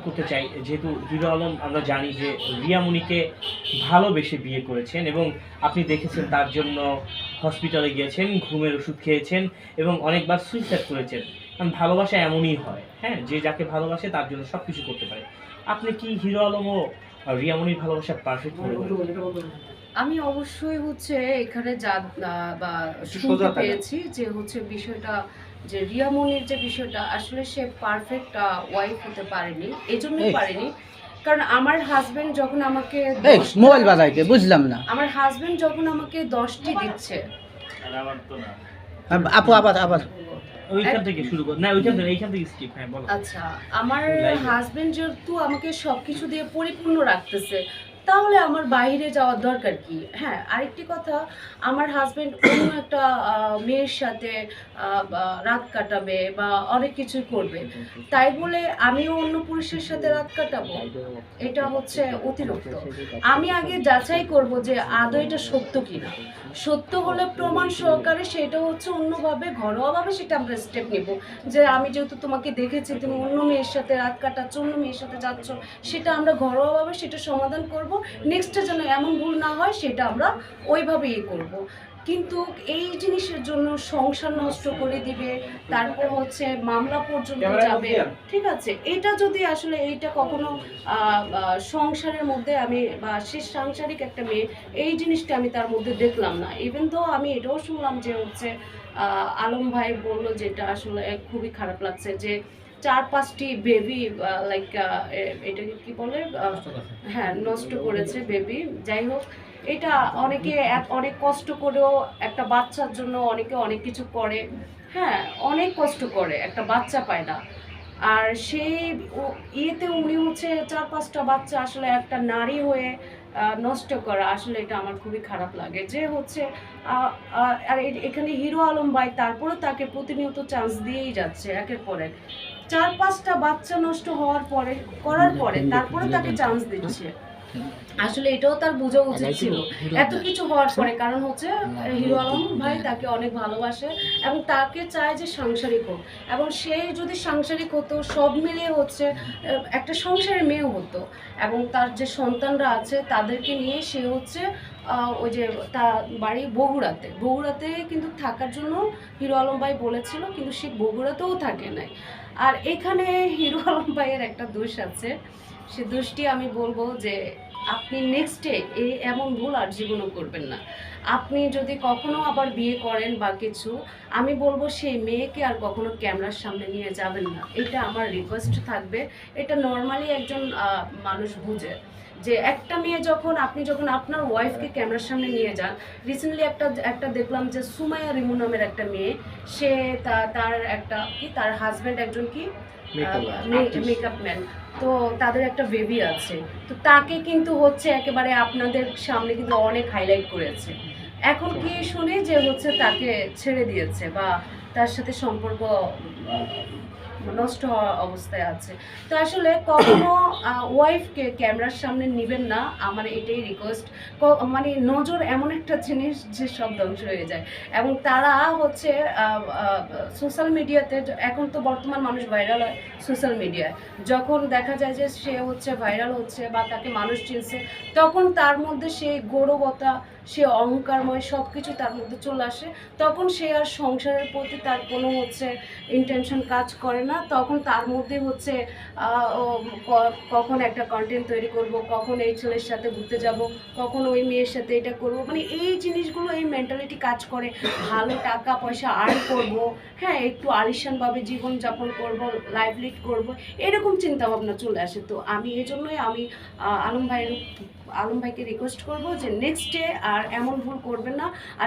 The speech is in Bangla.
করতে চাই, যেহেতু হিরো আলম আমরা জানি যে রিয়ামণিকে ভালোবেসে বিয়ে করেছেন এবং আপনি দেখেছেন তার জন্য হসপিটালে গিয়েছেন, ঘুমের ওষুধ খেয়েছেন এবং অনেকবার সুইসাইড করেছেন। কারণ ভালোবাসা এমনই হয় হ্যাঁ? যে যাকে ভালোবাসে তার জন্য সব কিছু করতে পারে। আপনি কি হিরো আলম ও রিয়ামণির ভালোবাসা পারফেক্ট করে? আমি অবশ্যই হচ্ছে এখানে যা বা শুনতে পেয়েছি যে হচ্ছে বিষয়টা যে রিয়ামনির যে বিষয়টা আসলে সে পারফেক্ট ওয়াইফ হতে পারেনি। এই। জন্যই পারেনি। কারণ আমার হাজবেন্ড যখন আমাকে মোবাইল বাজাইতে বুঝলাম না। আমার হাজবেন্ড যখন আমাকে দশটি দিচ্ছে। আপু আবার আবার। ওইখান থেকে শুরু কর। না ওইখান থেকে এইখান থেকে স্কিপ হ্যাঁ বলো। আচ্ছা আমার হাজবেন্ড যেহেতু আমাকে সবকিছু দিয়ে পরিপূর্ণ রাখতেছে তাহলে আমার বাইরে যাওয়ার দরকার কি? হ্যাঁ আরেকটি কথা, আমার হাজব্যান্ড অন্য একটা মেয়ের সাথে রাত কাটাবে বা অনেক কিছু করবে। তাই বলে আমিও অন্য পুরুষের সাথে রাত কাটাবো? এটা হচ্ছে অতিরিক্ত। আমি আগে যাচাই করব যে আদৌ এটা সত্য কিনা। সত্য হলে প্রমাণ সহকারে সেটা হচ্ছে অন্যভাবে, ঘরোয়াভাবে সেটা আমরা স্টেপ নেব। যে আমি যেহেতু তোমাকে দেখেছি, তুমি অন্য মেয়ের সাথে রাত কাটাচ্ছ, অন্য মেয়ের সাথে যাচ্ছ, সেটা আমরা ঘরোয়াভাবে সেটা সমাধান করব। নেক্সটে যেন এমন ভুল না হয় সেটা আমরা ওইভাবে ইয়ে করব। কিন্তু এই জিনিসের জন্য সংসার নষ্ট করে দিবে তারপর হচ্ছে মামলা পর্যন্ত যাবে। ঠিক আছে এটা যদি আসলে এইটা কখনো সংসারের মধ্যে আমি বা সে সাংসারিক একটা মেয়ে এই জিনিসটা আমি তার মধ্যে দেখলাম না। ইভেন তো আমি এটাও শুনলাম যে হচ্ছে আহ, আলম ভাই বলল যেটা আসলে খুবই খারাপ লাগছে যে চার পাঁচটি বেবি লাইক এটাকে কি বলে? হ্যাঁ নষ্ট করেছে বেবি যাই হোক এটা অনেকে অনেক কষ্ট করেও একটা বাচ্চার জন্য অনেকে অনেক কিছু করে। হ্যাঁ অনেক কষ্ট করে একটা বাচ্চা পায় না। আর সেই ইয়েতে উনি হচ্ছে চার পাঁচটা বাচ্চা আসলে একটা নারী হয়ে নষ্ট করা আসলে এটা আমার খুবই খারাপ লাগে। যে হচ্ছে আর এখানে হিরো আলম ভাই তারপরে তাকে প্রতিনিয়ত চান্স দিয়েই যাচ্ছে একের পর এক। চার পাঁচটা বাচ্চা নষ্ট হওয়ার পরে করার পরে তারপরে তাকে চান্স দিচ্ছে। আসলে এটাও তার বোঝা উচিত ছিল। এত কিছু হওয়ার পরে কারণ হচ্ছে হিরো আলম ভাই তাকে অনেক ভালোবাসে এবং তাকে চায় যে সাংসারিক হোক। এবং সে যদি সাংসারিক হতো সব মিলিয়ে হচ্ছে একটা সংসারের মেয়েও হতো। এবং তার যে সন্তানরা আছে তাদেরকে নিয়ে সে হচ্ছে ওই যে তার বাড়ি বগুড়াতে। বগুড়াতে কিন্তু থাকার জন্য হিরো আলম ভাই বলেছিল কিন্তু সে বগুড়াতেও থাকে নাই। আর এখানে হিরো আলম ভাইয়ের একটা দোষ আছে। সে দোষটি আমি বলব যে আপনি নেক্সটে এই এমন ভুল আর জীবনও করবেন না। আপনি যদি কখনো আবার বিয়ে করেন বা কিছু, আমি বলব সেই মেয়েকে আর কখনো ক্যামেরার সামনে নিয়ে যাবেন না। এটা আমার রিকোয়েস্ট থাকবে। এটা নর্মালি একজন মানুষ বুঝে যে একটা মেয়ে যখন, আপনি যখন আপনার ওয়াইফকে ক্যামেরার সামনে নিয়ে যান রিসেন্টলি একটা একটা দেখলাম যে সুমাইয়া রিমু নামের একটা মেয়ে, সে তার একটা কি, তার হাজব্যান্ড একজন কি মেকআপ ম্যান তো তাদের একটা বেবি আছে। তো তাকে কিন্তু হচ্ছে একেবারে আপনাদের সামনে কিন্তু অনেক হাইলাইট করেছে। এখন কি শুনে যে হচ্ছে তাকে ছেড়ে দিয়েছে বা তার সাথে সম্পর্ক নষ্ট হওয়া অবস্থায় আছে। তো আসলে কখনো ওয়াইফকে ক্যামেরার সামনে নেবেন না। আমার এটাই রিকোয়েস্ট মানে নজর এমন একটা জিনিস যে সব ধ্বংস হয়ে যায়। এবং তারা হচ্ছে সোশ্যাল মিডিয়াতে এখন তো বর্তমান মানুষ ভাইরাল হয় সোশ্যাল মিডিয়ায় যখন দেখা যায় যে সে হচ্ছে ভাইরাল হচ্ছে বা তাকে মানুষ চিনছে, তখন তার মধ্যে সেই গৌরবতা, সে অহংকারময় সব কিছু তার মধ্যে চলে আসে। তখন সে আর সংসারের প্রতি তার কোনো হচ্ছে ইন্টেনশন কাজ করে না, তখন তার মধ্যে হচ্ছে কখন একটা কন্টেন্ট তৈরি করব, কখন এই ছেলের সাথে ঘুরতে যাব, কখন ওই মেয়ের সাথে এটা করব মানে এই জিনিসগুলো, এই মেন্টালিটি কাজ করে। ভালো টাকা পয়সা আর্ন করব হ্যাঁ একটু আলিশানভাবে জীবনযাপন করব লাইফ লিড করব, এরকম চিন্তা ভাবনা চলে আসে। তো আমি এই জন্যই আমি আলম ভাইয়ের, আলম ভাইকে রিকোয়েস্ট করব যে নেক্সট ডে আর এমন ভুল করবেন না। আর